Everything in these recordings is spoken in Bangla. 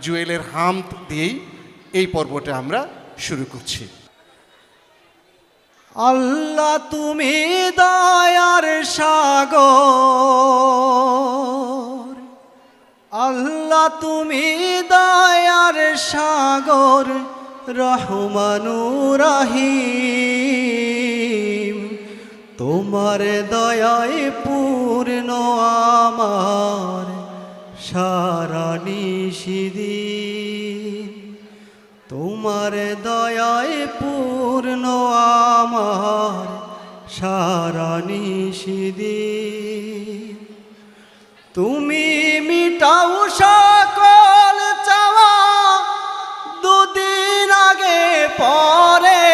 জুয়েলের হাম দিয়েই এই পর্বটা আমরা শুরু করছি। আল্লাহ তুমি দয়ার সাগর। আল্লাহ তুমি দয়ার সাগর রহমানুরাহিম তোমার দয়ায় পূর্ণ আমার। সারা নিষিদিন তোমার দয়ায় পূর্ণ আমার সারা নিষিদিন তুমি মিটাও সকল চাওয়া, দুদিন আগে পরে।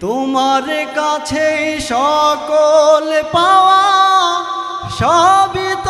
তোমার কাছে সকল পাওয়া সবই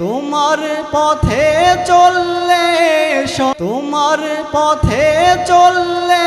তোমার পথে চললে তোমার পথে চললে